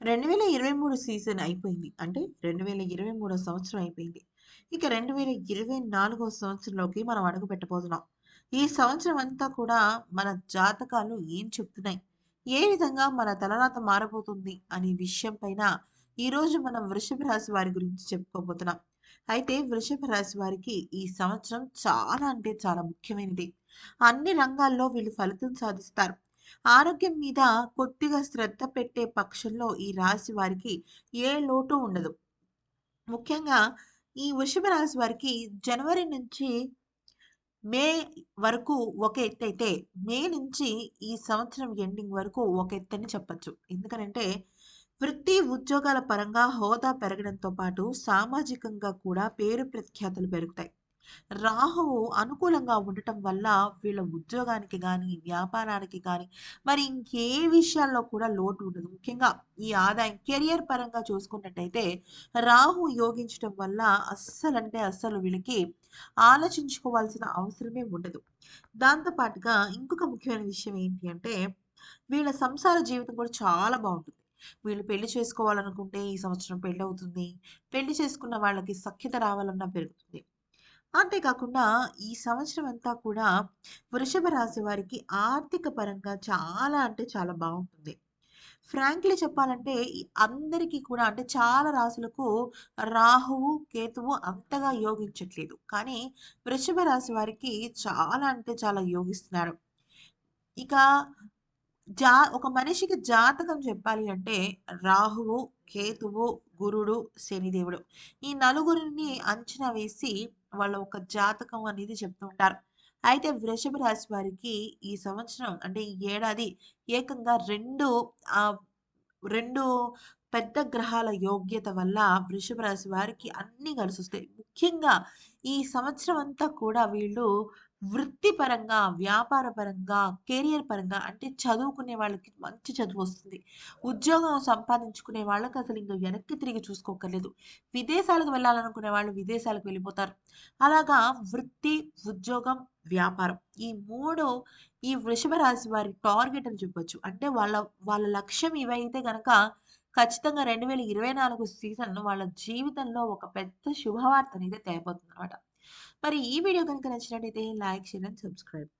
2023 season అయిపోయింది. అంటే 2023 సంవత్సరం అయిపోయింది. ఇక 2024 సంవత్సరంలోకి మనం అడుగు పెట్టబోతున్నాం. ఈ సంవత్సరం అంతా కూడా మన జాతకాలు ఏం చెప్తున్నాయి? ఏ విధంగా మన తలరాత మారబోతుంది అనే విషయం పైన ఈరోజు మనం వృషభ రాశి వారి గురించి చెప్పుకోబోతున్నాం. అయితే వృషభ రాశి వారికి ఈ సంవత్సరం చాలా అంటే చాలా ముఖ్యమైనది. అన్ని రంగాల్లో వీళ్ళు ఫలితం సాధిస్తారు. ఆరోగ్యం మీద కొద్దిగా శ్రద్ధ పెట్టే పక్షంలో ఈ రాశి వారికి ఏ లోటు ఉండదు. ముఖ్యంగా ఈ వృషభ రాశి వారికి జనవరి నుంచి మే వరకు ఒక ఎత్తైతే, మే నుంచి ఈ సంవత్సరం ఎండింగ్ వరకు ఒక ఎత్తని చెప్పచ్చు ఎందుకనంటే వృత్తి, ఉద్యోగాల పరంగా హోదా పెరగడంతో పాటు సామాజికంగా కూడా పేరు ప్రఖ్యాతలు పెరుగుతాయి. రాహువు అనుకూలంగా ఉండటం వల్ల వీళ్ళ ఉద్యోగానికి కానీ వ్యాపారానికి కానీ మరి ఇంకే విషయాల్లో కూడా లోటు ఉండదు. ముఖ్యంగా ఈ ఆదాయం కెరియర్ పరంగా చూసుకున్నట్టయితే రాహు యోగించటం వల్ల అస్సలంటే అస్సలు వీళ్ళకి ఆలోచించుకోవాల్సిన అవసరమే ఉండదు. దాంతో పాటుగా ఇంకొక ముఖ్యమైన విషయం ఏంటి అంటే వీళ్ళ సంసార జీవితం కూడా చాలా బాగుంటుంది వీళ్ళు పెళ్ళి చేసుకోవాలనుకుంటే ఈ సంవత్సరం పెళ్ళి అవుతుంది పెళ్ళి చేసుకున్న వాళ్ళకి సఖ్యత రావాలన్నా పెరుగుతుంది. అంతేకాకుండా ఈ సంవత్సరం అంతా కూడా వృషభ రాశి వారికి ఆర్థిక పరంగా చాలా అంటే చాలా బాగుంటుంది ఫ్రాంక్లీ చెప్పాలంటే అందరికీ కూడా అంటే చాలా రాశులకు రాహువు, కేతువు అంతగా యోగించట్లేదు. కానీ వృషభ రాశి వారికి చాలా అంటే చాలా యోగిస్తున్నారు ఇక జా ఒక మనిషికి జాతకం చెప్పాలి అంటే రాహువు, కేతువు, గురుడు, శనిదేవుడు ఈ నలుగురిని అంచనా వేసి వాళ్ళ ఒక జాతకం అనేది చెప్తూ ఉంటారు. అయితే వృషభ రాశి వారికి ఈ సంవత్సరం అంటే ఈ ఏడాది ఏకంగా రెండు రెండు పెద్ద గ్రహాల యోగ్యత వల్ల వృషభ రాశి వారికి అన్నీ కలిసొస్తాయి. ముఖ్యంగా ఈ సంవత్సరం అంతా కూడా వీళ్ళు వృత్తిపరంగా, వ్యాపార పరంగా, కెరియర్ పరంగా అంటే చదువుకునే వాళ్ళకి మంచి చదువు వస్తుంది ఉద్యోగం సంపాదించుకునే వాళ్ళకి అసలు ఇంకా వెనక్కి తిరిగి చూసుకోక్కర్లేదు. విదేశాలకు వెళ్ళాలనుకునే వాళ్ళు విదేశాలకు వెళ్ళిపోతారు. అలాగా వృత్తి, ఉద్యోగం, వ్యాపారం ఈ మూడు ఈ వృషభ రాశి వారి టార్గెట్ అని చెప్పొచ్చు. అంటే వాళ్ళ వాళ్ళ లక్ష్యం ఇవైతే గనక ఖచ్చితంగా 2024 సీజన్ వాళ్ళ జీవితంలో ఒక పెద్ద శుభవార్త అనేది తేబోతుందనమాట. మరి ఈ వీడియో కనుక నచ్చినట్టయితే లైక్, షేర్ అండ్ సబ్స్క్రైబ్.